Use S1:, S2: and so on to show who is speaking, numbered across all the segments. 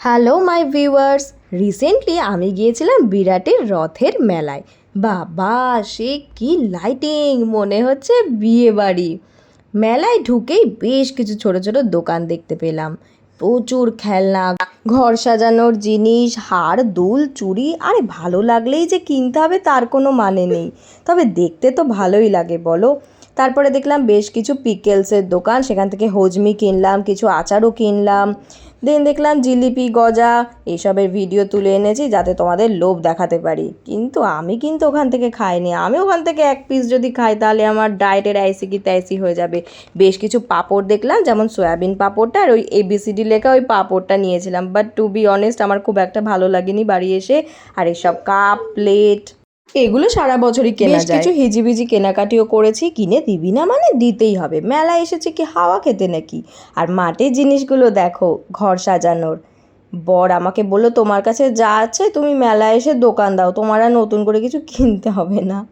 S1: Hello my viewers recently আমি গিয়েছিলাম বিরাটের রথের মেলায়। বাবা, সে কি লাইটিং মনে হচ্ছে বিয়ে বাড়ি মেলায় ঢুকেই বেশ কিছু ছোট ছোট দোকান দেখতে পেলাম। প্রচুর খেলনা, ঘর সাজানোর জিনিস, হার, দুল, চুড়ি, আরে ভালো লাগলেই যে কিনতে হবে তার কোনো মানে নেই। তবে দেখতে তো ভালোই লাগে, বলো। তারপরে দেখলাম বেশ কিছু পিকেলসের দোকান, সেখান থেকে হজমি কিনলাম, কিছু আচারও কিনলাম। দেন দেখলাম জিলিপি, গজা এইসবের ভিডিও তুলে এনেছি যাতে তোমাদের লোভ দেখাতে পারি। কিন্তু আমি কিন্তু ওখান থেকে খাইনি। আমি ওখান থেকে এক পিস যদি খাই তাহলে আমার ডায়েটের আইসি কি তাইসি হয়ে যাবে। বেশ কিছু পাঁপড় দেখলাম, যেমন সয়াবিন পাঁপড়টা আর ওই এবিসিডি লেখা ওই পাঁপড়টা নিয়েছিলাম। বাট টু বি অনেস্ট আমার খুব একটা ভালো লাগেনি বাড়ি এসে। আর এসব কাপ প্লেট এগুলো সারা বছরই কেনা
S2: বেশ
S1: যায়। কিছু হিজিবিজি কেনাকাটিও করেছি কিনে দিবি না মানে দিতেই হবে। মেলা এসেছে কি হাওয়া খেতে নাকি? আর মাটির জিনিসগুলো দেখো ঘর সাজানোর। বর আমাকে বলল, তোমার কাছে যা আছে তুমি মেলা এসে দোকান দাও, তোমার আর নতুন করে কিছু কিনতে হবে না।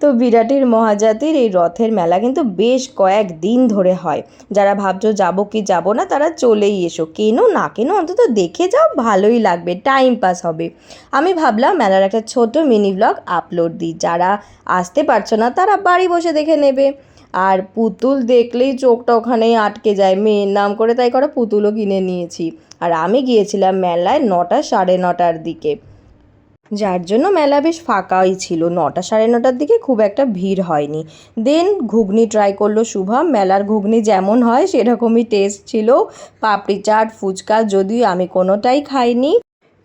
S1: তো বিরাটের মহাজাতির এই রথের মেলা কিন্তু বেশ কয়েক দিন ধরে হয়। যারা ভাবছ যাব কি যাব না, তারা চলেই এসো। কেনো না কেনো, অন্তত দেখে যাও, ভালোই লাগবে টাইম পাস হবে। আমি ভাবলাম মেলার একটা ছোট মিনি ব্লগ আপলোড দিই। যারা আসতে পারছ না, তারা বাড়ি বসে দেখে নেবে। আর পুতুল দেখলেই চোখটা ওখানেই আটকে যায়। মেয়ের নাম করে তাই করা পুতুলও কিনে নিয়েছি। আর আমি গিয়েছিলাম মেলায় নটা সাড়ে নটার দিকে। যার জন্য মেলা বেশ ফাঁকাই ছিল। নটা সাড়ে নটার দিকে খুব একটা ভিড় হয়নি। দেন ঘুগনি ট্রাই করল শুভম মেলার ঘুগনি যেমন হয় সেরকমই টেস্ট ছিল। পাপড়ি চাট, ফুচকা যদিও আমি কোনোটাই খাইনি।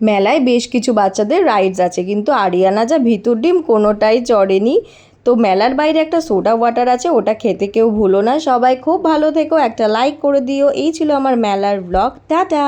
S1: মেলায় বেশ কিছু বাচ্চাদের রাইডস আছে। কিন্তু আরিয়ানা যা ভিতর ডিম কোনোটাই চড়েনি। তো মেলার বাইরে একটা সোডা ওয়াটার আছে, ওটা খেতে কেউ ভুলো না। সবাই খুব ভালো থেকো। একটা লাইক করে দিও। এই ছিল আমার মেলার ব্লগ টাটা!